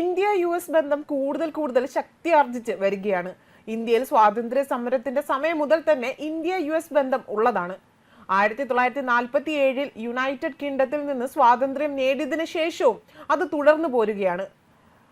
India U S ബന്ധം കൂടുതൽ കൂടുതൽ ശക്തി ആർജിച്ച് വരികയാണ്. ഇന്ത്യയിൽ സ്വാതന്ത്ര്യ സമരത്തിന്റെ സമയം മുതൽ തന്നെ ഇന്ത്യ യു എസ് ബന്ധം ഉള്ളതാണ്. ആയിരത്തി തൊള്ളായിരത്തി നാൽപ്പത്തി ഏഴിൽ യുണൈറ്റഡ് കിങ്ഡത്തിൽ നിന്ന് സ്വാതന്ത്ര്യം നേടിയതിനു ശേഷവും അത് തുടർന്നു പോരുകയാണ്.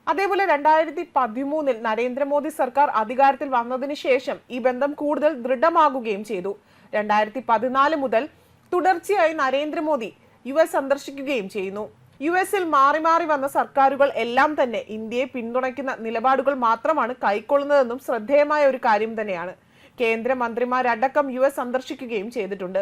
അതേപോലെ രണ്ടായിരത്തി പതിമൂന്നിൽ നരേന്ദ്രമോദി സർക്കാർ അധികാരത്തിൽ വന്നതിന് ശേഷം ഈ ബന്ധം കൂടുതൽ ദൃഢമാകുകയും ചെയ്തു. രണ്ടായിരത്തി പതിനാല് മുതൽ തുടർച്ചയായി നരേന്ദ്രമോദി യു എസ് സന്ദർശിക്കുകയും ചെയ്യുന്നു. യു എസിൽ മാറി മാറി വന്ന സർക്കാരുകൾ എല്ലാം തന്നെ ഇന്ത്യയെ പിന്തുണയ്ക്കുന്ന നിലപാടുകൾ മാത്രമാണ് കൈക്കൊള്ളുന്നതെന്നും ശ്രദ്ധേയമായ ഒരു കാര്യം തന്നെയാണ്. കേന്ദ്രമന്ത്രിമാരടക്കം യു എസ് സന്ദർശിക്കുകയും ചെയ്തിട്ടുണ്ട്.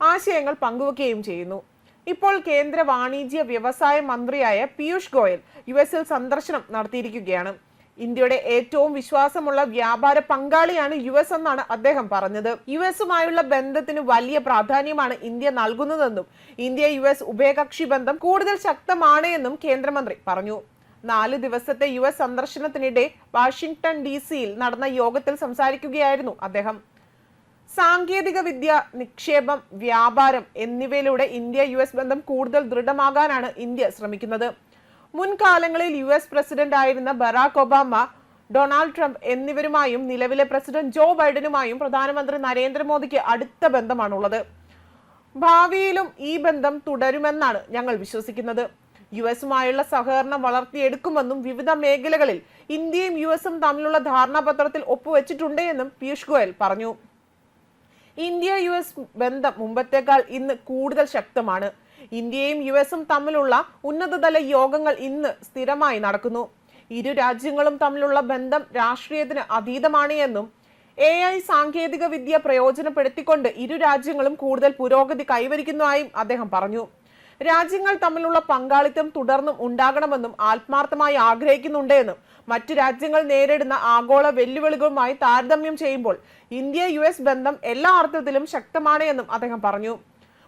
ആശയങ്ങൾ പങ്കുവെക്കുകയും ചെയ്യുന്നു. ഇപ്പോൾ കേന്ദ്ര വാണിജ്യ വ്യവസായ മന്ത്രിയായ പീയൂഷ് ഗോയൽ യു എസിൽ സന്ദർശനം നടത്തിയിരിക്കുകയാണ്. ഇന്ത്യയുടെ ഏറ്റവും വിശ്വാസമുള്ള വ്യാപാര പങ്കാളിയാണ് യു എസ് എന്നാണ് അദ്ദേഹം പറഞ്ഞത്. യു എസുമായുള്ള ബന്ധത്തിന് വലിയ പ്രാധാന്യമാണ് ഇന്ത്യ നൽകുന്നതെന്നും ഇന്ത്യ യു എസ് ഉഭയകക്ഷി ബന്ധം കൂടുതൽ ശക്തമാണ് എന്നും കേന്ദ്രമന്ത്രി പറഞ്ഞു. നാല് ദിവസത്തെ യു എസ് സന്ദർശനത്തിനിടെ വാഷിംഗ്ടൺ ഡി സിയിൽ നടന്ന യോഗത്തിൽ സംസാരിക്കുകയായിരുന്നു അദ്ദേഹം. സാങ്കേതിക വിദ്യ നിക്ഷേപം വ്യാപാരം എന്നിവയിലൂടെ ഇന്ത്യ യു എസ് ബന്ധം കൂടുതൽ ദൃഢമാകാനാണ് ഇന്ത്യ ശ്രമിക്കുന്നത്. മുൻകാലങ്ങളിൽ യു എസ് പ്രസിഡന്റ് ആയിരുന്ന ബറാക് ഒബാമ ഡൊണാൾഡ് ട്രംപ് എന്നിവരുമായും നിലവിലെ പ്രസിഡന്റ് ജോ ബൈഡനുമായും പ്രധാനമന്ത്രി നരേന്ദ്രമോദിക്ക് അടുത്ത ബന്ധമാണുള്ളത്. ഭാവിയിലും ഈ ബന്ധം തുടരുമെന്നാണ് ഞങ്ങൾ വിശ്വസിക്കുന്നത്. യു എസുമായുള്ള സഹകരണം വളർത്തിയെടുക്കുമെന്നും വിവിധ മേഖലകളിൽ ഇന്ത്യയും യു എസും തമ്മിലുള്ള ധാരണാപത്രത്തിൽ ഒപ്പുവെച്ചിട്ടുണ്ട് എന്നും പീയൂഷ് ഗോയൽ പറഞ്ഞു. ഇന്ത്യ യു എസ് ബന്ധം മുമ്പത്തേക്കാൾ ഇന്ന് കൂടുതൽ ശക്തമാണ്. ഇന്ത്യയും യു എസും തമ്മിലുള്ള ഉന്നതതല യോഗങ്ങൾ ഇന്ന് സ്ഥിരമായി നടക്കുന്നു. ഇരു രാജ്യങ്ങളും തമ്മിലുള്ള ബന്ധം രാഷ്ട്രീയത്തിന് അതീതമാണ് എന്നും എ ഐ സാങ്കേതിക വിദ്യ പ്രയോജനപ്പെടുത്തിക്കൊണ്ട് ഇരു രാജ്യങ്ങളും കൂടുതൽ പുരോഗതി കൈവരിക്കുന്നതായും അദ്ദേഹം പറഞ്ഞു. രാജ്യങ്ങൾ തമ്മിലുള്ള പങ്കാളിത്തം തുടർന്നും ഉണ്ടാകണമെന്നും ആത്മാർത്ഥമായി ആഗ്രഹിക്കുന്നുണ്ടെന്നും മറ്റു രാജ്യങ്ങൾ നേരിടുന്ന ആഗോള വെല്ലുവിളികളുമായി താരതമ്യം ചെയ്യുമ്പോൾ ഇന്ത്യ യു ബന്ധം എല്ലാ അർത്ഥത്തിലും ശക്തമാണ് എന്നും അദ്ദേഹം പറഞ്ഞു.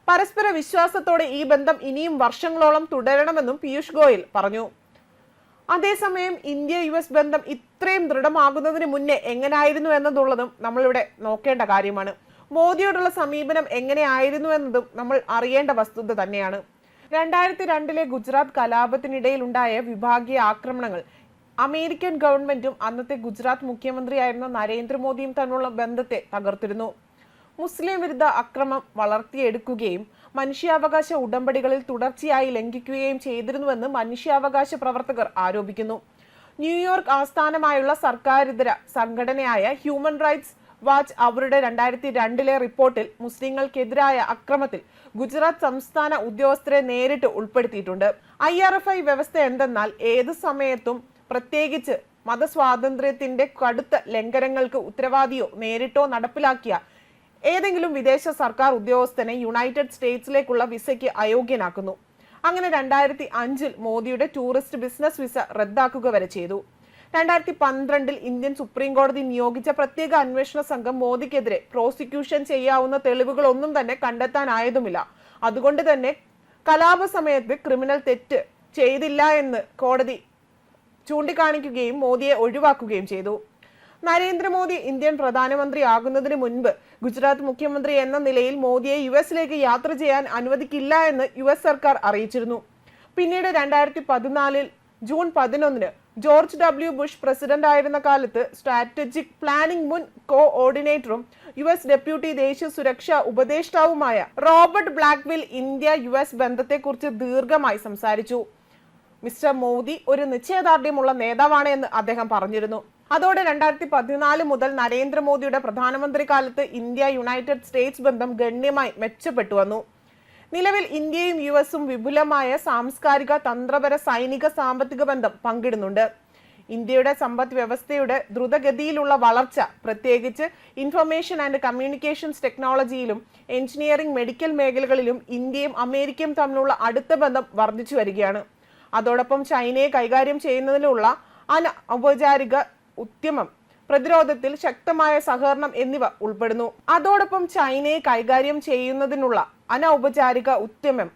പരസ്പര വിശ്വാസത്തോടെ ഈ ബന്ധം ഇനിയും വർഷങ്ങളോളം തുടരണമെന്നും പീയൂഷ് ഗോയൽ പറഞ്ഞു. അതേസമയം ഇന്ത്യ യു എസ് ബന്ധം ഇത്രയും ദൃഢമാകുന്നതിന് മുന്നേ എങ്ങനെയായിരുന്നു എന്നതുള്ളതും നമ്മളിവിടെ നോക്കേണ്ട കാര്യമാണ്. മോദിയോടുള്ള സമീപനം എങ്ങനെയായിരുന്നു എന്നതും നമ്മൾ അറിയേണ്ട വസ്തുത തന്നെയാണ്. രണ്ടായിരത്തി രണ്ടിലെ ഗുജറാത്ത് കലാപത്തിനിടയിൽ ഉണ്ടായ വിഭാഗീയ ആക്രമണങ്ങൾ അമേരിക്കൻ ഗവൺമെന്റും അന്നത്തെ ഗുജറാത്ത് മുഖ്യമന്ത്രിയായിരുന്ന നരേന്ദ്രമോദിയും തമ്മിലുള്ള ബന്ധത്തെ തകർത്തിരുന്നു. മുസ്ലിം വിരുദ്ധ അക്രമം വളർത്തിയെടുക്കുകയും മനുഷ്യാവകാശ ഉടമ്പടികളിൽ തുടർച്ചയായി ലംഘിക്കുകയും ചെയ്തിരുന്നുവെന്ന് മനുഷ്യാവകാശ പ്രവർത്തകർ ആരോപിക്കുന്നു. ന്യൂയോർക്ക് ആസ്ഥാനമായുള്ള സർക്കാരിതര സംഘടനയായ ഹ്യൂമൻ റൈറ്റ്സ് വാച്ച് അവരുടെ രണ്ടായിരത്തി രണ്ടിലെ റിപ്പോർട്ടിൽ മുസ്ലിങ്ങൾക്കെതിരായ അക്രമത്തിൽ ഗുജറാത്ത് സംസ്ഥാന ഉദ്യോഗസ്ഥരെ നേരിട്ട് ഉൾപ്പെടുത്തിയിട്ടുണ്ട്. ഐ ആർ എഫ് ഐ വ്യവസ്ഥ എന്തെന്നാൽ ഏത് സമയത്തും പ്രത്യേകിച്ച് മതസ്വാതന്ത്ര്യത്തിന്റെ കടുത്ത ലംഘനങ്ങൾക്ക് ഉത്തരവാദിയോ നേരിട്ടോ നടപ്പിലാക്കിയ ഏതെങ്കിലും വിദേശ സർക്കാർ ഉദ്യോഗസ്ഥനെ യുണൈറ്റഡ് സ്റ്റേറ്റ്സിലേക്കുള്ള വിസയ്ക്ക് അയോഗ്യനാക്കുന്നു. അങ്ങനെ രണ്ടായിരത്തി അഞ്ചിൽ മോദിയുടെ ടൂറിസ്റ്റ് ബിസിനസ് വിസ റദ്ദാക്കുക വരെ ചെയ്തു. രണ്ടായിരത്തി പന്ത്രണ്ടിൽ ഇന്ത്യൻ സുപ്രീം കോടതി നിയോഗിച്ച പ്രത്യേക അന്വേഷണ സംഘം മോദിക്കെതിരെ പ്രോസിക്യൂഷൻ ചെയ്യാവുന്ന തെളിവുകളൊന്നും തന്നെ കണ്ടെത്താനായതുമില്ല. അതുകൊണ്ട് തന്നെ കലാപ സമയത്ത് ക്രിമിനൽ തെറ്റ് ചെയ്തില്ല എന്ന് കോടതി ചൂണ്ടിക്കാണിക്കുകയും മോദിയെ ഒഴിവാക്കുകയും ചെയ്തു. നരേന്ദ്രമോദി ഇന്ത്യൻ പ്രധാനമന്ത്രി ആകുന്നതിന് മുൻപ് ഗുജറാത്ത് മുഖ്യമന്ത്രി എന്ന നിലയിൽ മോദിയെ യു എസിലേക്ക് യാത്ര ചെയ്യാൻ അനുവദിക്കില്ല എന്ന് യു എസ് സർക്കാർ അറിയിച്ചിരുന്നു. പിന്നീട് രണ്ടായിരത്തി പതിനാലിൽ ജൂൺ പതിനൊന്നിന് ജോർജ് ഡബ്ല്യു ബുഷ് പ്രസിഡന്റ് ആയിരുന്ന കാലത്ത് സ്ട്രാറ്റജിക് പ്ലാനിംഗ് മുൻ കോ ഓർഡിനേറ്ററും യു എസ് ഡെപ്യൂട്ടി ദേശീയ സുരക്ഷാ ഉപദേഷ്ടാവുമായ Robert Blackwill India U S ബന്ധത്തെക്കുറിച്ച് ദീർഘമായി സംസാരിച്ചു. മിസ്റ്റർ മോദി ഒരു നിശ്ചയദാർഢ്യമുള്ള നേതാവാണ് എന്ന് അദ്ദേഹം പറഞ്ഞിരുന്നു. അതോടെ രണ്ടായിരത്തി പതിനാല് മുതൽ നരേന്ദ്രമോദിയുടെ പ്രധാനമന്ത്രി കാലത്ത് ഇന്ത്യ യുണൈറ്റഡ് സ്റ്റേറ്റ്സ് ബന്ധം ഗണ്യമായി മെച്ചപ്പെട്ടു വന്നു. നിലവിൽ ഇന്ത്യയും യു എസും വിപുലമായ സാംസ്കാരിക തന്ത്രപര സൈനിക സാമ്പത്തിക ബന്ധം പങ്കിടുന്നുണ്ട്. ഇന്ത്യയുടെ സമ്പദ് വ്യവസ്ഥയുടെ ദ്രുതഗതിയിലുള്ള വളർച്ച പ്രത്യേകിച്ച് ഇൻഫർമേഷൻ ആൻഡ് കമ്മ്യൂണിക്കേഷൻസ് ടെക്നോളജിയിലും എഞ്ചിനീയറിംഗ് മെഡിക്കൽ മേഖലകളിലും ഇന്ത്യയും അമേരിക്കയും തമ്മിലുള്ള അടുത്ത ബന്ധം വർദ്ധിച്ചു വരികയാണ്. അതോടൊപ്പം ചൈനയെ കൈകാര്യം ചെയ്യുന്നതിനുള്ള അനൗപചാരിക ഉദ്യമം പ്രതിരോധത്തിൽ ശക്തമായ സഹകരണം എന്നിവ ഉൾപ്പെടുന്നു. അതോടൊപ്പം ചൈനയെ കൈകാര്യം ചെയ്യുന്നതിനുള്ള അനൗപചാരിക ഉദ്യമം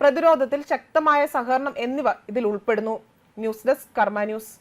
പ്രതിരോധത്തിൽ ശക്തമായ സഹകരണം എന്നിവ ഇതിൽ ഉൾപ്പെടുന്നു. News desk Karma news.